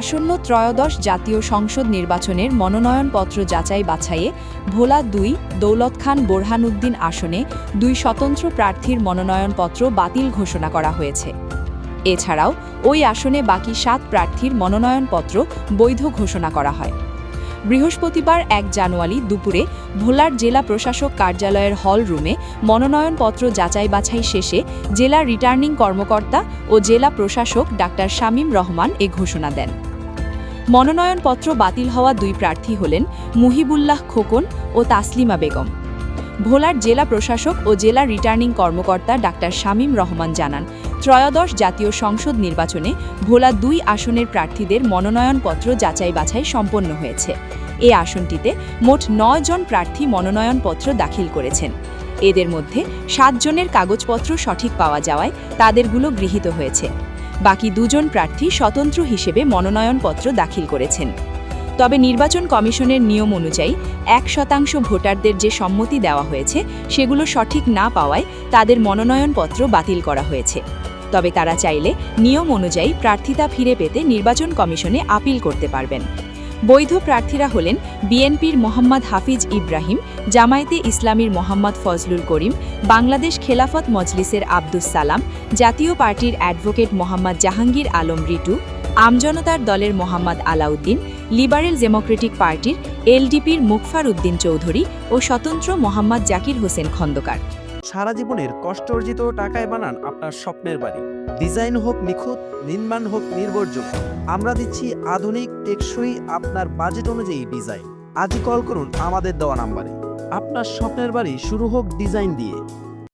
আসন্ন ত্রয়োদশ জাতীয় সংসদ নির্বাচনের মনোনয়নপত্র যাচাই বাছাইয়ে ভোলা দুই, দৌলত খান বোরহানুদ্দিন আসনে দুই স্বতন্ত্র প্রার্থীর মনোনয়নপত্র বাতিল ঘোষণা করা হয়েছে। এছাড়াও ওই আসনে বাকি সাত প্রার্থীর মনোনয়নপত্র বৈধ ঘোষণা করা হয়। বৃহস্পতিবার এক জানুয়ারি দুপুরে ভোলার জেলা প্রশাসক কার্যালয়ের হল রুমে মনোনয়নপত্র যাচাই বাছাই শেষে জেলা রিটার্নিং কর্মকর্তা ও জেলা প্রশাসক ডাক্তার শামীম রহমান এ ঘোষণা দেন। মনোনয়নপত্র বাতিল হওয়া দুই প্রার্থী হলেন মুহিবুল্লাহ খোকন ও তাসলিমা বেগম। ভোলার জেলা প্রশাসক ও জেলা রিটার্নিং কর্মকর্তা ডাক্তার শামীম রহমান জানান, ত্রয়োদশ জাতীয় সংসদ নির্বাচনে ভোলা দুই আসনের প্রার্থীদের মনোনয়নপত্র যাচাই বাছাই সম্পন্ন হয়েছে। এ আসনটিতে মোট নয় জন প্রার্থী মনোনয়নপত্র দাখিল করেছেন। এদের মধ্যে সাতজনের কাগজপত্র সঠিক পাওয়া যাওয়ায় তাদেরগুলো গৃহীত হয়েছে। বাকি দুজন প্রার্থী স্বতন্ত্র হিসেবে মনোনয়নপত্র দাখিল করেছেন। তবে নির্বাচন কমিশনের নিয়ম অনুযায়ী এক শতাংশ ভোটারদের যে সম্মতি দেওয়া হয়েছে সেগুলো সঠিক না পাওয়ায় তাদের মনোনয়নপত্র বাতিল করা হয়েছে। তবে তারা চাইলে নিয়ম অনুযায়ী প্রার্থিতা ফিরে পেতে নির্বাচন কমিশনে আপিল করতে পারবেন। বৈধ প্রার্থীরা হলেন বিএনপির মোহাম্মদ হাফিজ ইব্রাহিম, জামায়াতে ইসলামীর মোহাম্মদ ফজলুল করিম, বাংলাদেশ খেলাফত মজলিসের আব্দুস সালাম, জাতীয় পার্টির অ্যাডভোকেট মোহাম্মদ জাহাঙ্গীর আলম রিটু, আমজনতার দলের মোহাম্মদ আলাউদ্দিন লিবারেল ডেমোক্রেটিক পার্টির এলডিপির মুকফার উদ্দিন চৌধুরী ও স্বতন্ত্র মোহাম্মদ জাকির হোসেন খন্দকার। সারা জীবনের কষ্ট অর্জিত টাকায় বানান আপনার স্বপ্নের বাড়ি। ডিজাইন হোক নিখুঁত, নির্মাণ হোক নির্ভরযোগ্য। আমরা দিচ্ছি আধুনিক, টেকসই আপনার বাজেট অনুযায়ী ডিজাইন আজই কল করুন আমাদের দেওয়া নাম্বারে আপনার স্বপ্নের বাড়ি শুরু হোক ডিজাইন দিয়ে।